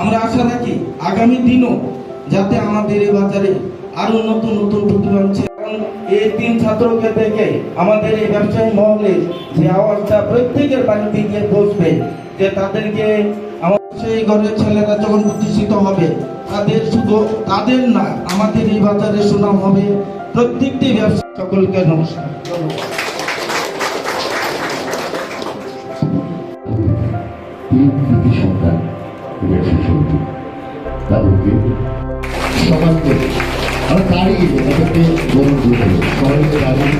আমরা আশা রাখি আগামী দিনও যাতে আমাদের এই বাজারে আরও নতুন নতুন প্রতিভা এই তিন ছাত্রকে দেখে আমাদের এই ব্যবসায়ী মহলে যে আওয়াজটা প্রত্যেকের বাড়িতে গিয়ে বসবে যে তাদেরকে সেই ঘরের ছেলেরা যখন প্রতিষ্ঠিত হবে, তাদের শুধু তাদের না, আমাদের এই বাজারে সুনাম হবে। প্রত্যেকটি ব্যবসা সকলকে নমস্কার। তাদেরকে সমাজকে আমরা দাঁড়িয়ে তাদেরকে বরণ করতে হবে সবাইকে দাঁড়িয়ে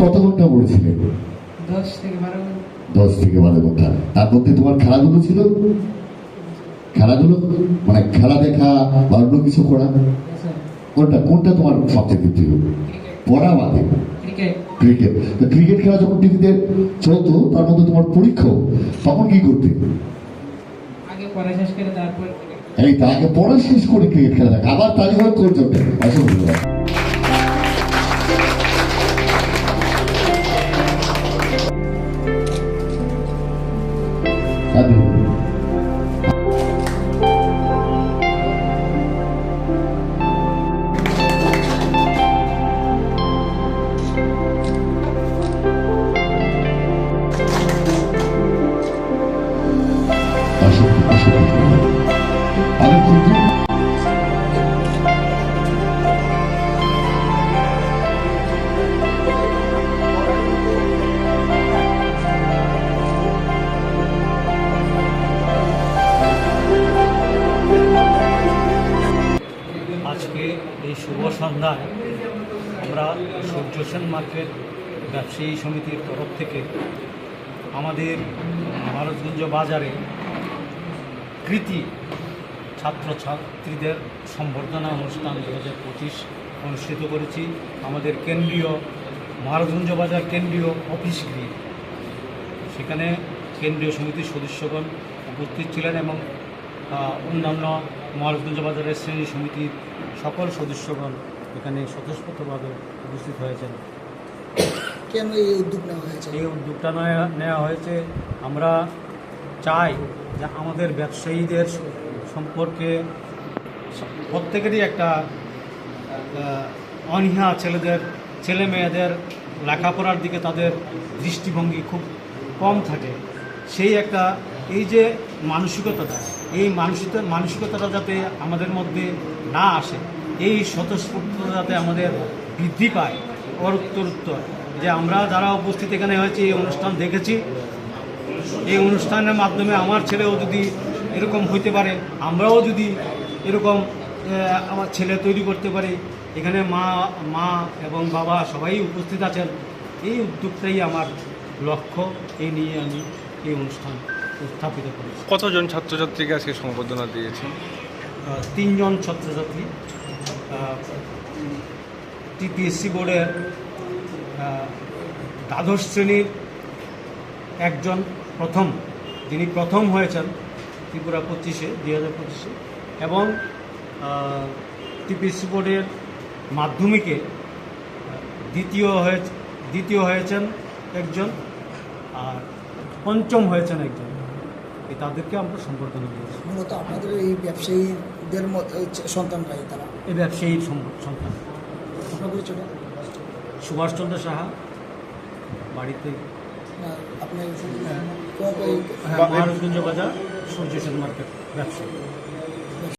কত ঘণ্টা পড়েছিলে? দশ থেকে বারো ঘণ্টা। তার মধ্যে তোমার খেলাধুলো ছিল? খেলাধুলো? মানে খেলা দেখা বা অন্য কিছু করা? কোনটা? কোনটা তোমার সবথেকে প্রিয়? পড়া বাদে। ক্রিকেট ক্রিকেট খেলা যখন টিভিতে চলতো তার মধ্যে তোমার পরীক্ষাও। তখন কি করতে? আগে পড়া শেষ করে তারপর এই তাকে পড়া শেষ করে ক্রিকেট খেলা থাকে আবার তালিবান কোর জন্য অসংখ্য ধন্যবাদ। আজকে এই শুভ সন্ধ্যায় আমরা সূর্য সেন মার্কেট ব্যবসায়ী সমিতির তরফ থেকে আমাদের ভারতগঞ্জ বাজারে কৃতি ছাত্রছাত্রীদের সম্বর্ধনা অনুষ্ঠান দু হাজার পঁচিশ অনুষ্ঠিত করেছি। আমাদের কেন্দ্রীয় মহারাজগঞ্জ বাজার কেন্দ্রীয় অফিস গৃহে। সেখানে কেন্দ্রীয় সমিতির সদস্যগণ উপস্থিত ছিলেন এবং অন্যান্য মহারাজগঞ্জ বাজারের শ্রেণি সমিতির সকল সদস্যগণ এখানে স্বতঃস্ফূর্তভাবে উপস্থিত হয়েছেন। কেন এই উদ্যোগ নেওয়া হয়েছে? এই উদ্যোগটা নেওয়া- নেওয়া হয়েছে। আমরা চাই যে আমাদের ব্যবসায়ীদের সম্পর্কে প্রত্যেকেরই একটা অনীহা ছেলেদের, ছেলে মেয়েদের লেখাপড়ার দিকে তাদের দৃষ্টিভঙ্গি খুব কম থাকে। সেই একটা, এই যে মানসিকতাটা এই মানসিকতা মানসিকতাটা যাতে আমাদের মধ্যে না আসে, এই স্বতঃস্ফূর্ততা যাতে আমাদের বৃদ্ধি পায় উত্তর যে আমরা যারা উপস্থিত এখানে হয়েছে, এই অনুষ্ঠান দেখেছি, এই অনুষ্ঠানের মাধ্যমে আমার ছেলেও যদি এরকম হইতে পারে আমরাও যদি এরকম আমার ছেলে তৈরি করতে পারি এখানে মা মা এবং বাবা সবাই উপস্থিত আছেন এই উদ্যোগটাই আমার লক্ষ্য এই নিয়ে আমি এই অনুষ্ঠান উত্থাপিত করেছি। কতজন ছাত্রছাত্রীকে আজকে সংবর্ধনা দিয়েছেন? তিনজন ছাত্রছাত্রী টিপিএসসি বোর্ডের দ্বাদশ শ্রেণির একজন প্রথম যিনি প্রথম হয়েছেন ত্রিপুরা পঁচিশে দুই হাজার পঁচিশে। এবং টিপিএসসি বোর্ডের মাধ্যমিকে দ্বিতীয় হয়ে দ্বিতীয় হয়েছেন একজন আর পঞ্চম হয়েছেন একজন। এই তাদেরকে আমরা সম্বর্ধনা দিয়েছি। মূলত আপনাদের এই ব্যবসায়ীদের সন্তানরাই তারা। এই ব্যবসায়ীর সন্তান। আপনার সুভাষচন্দ্র সাহা বাড়িতে না, আপনি হ্যাঁ। কোন- এই- হ্যাঁ, মহারাজগঞ্জ বাজার সূর্য সেন মার্কেট ব্যবসায়ী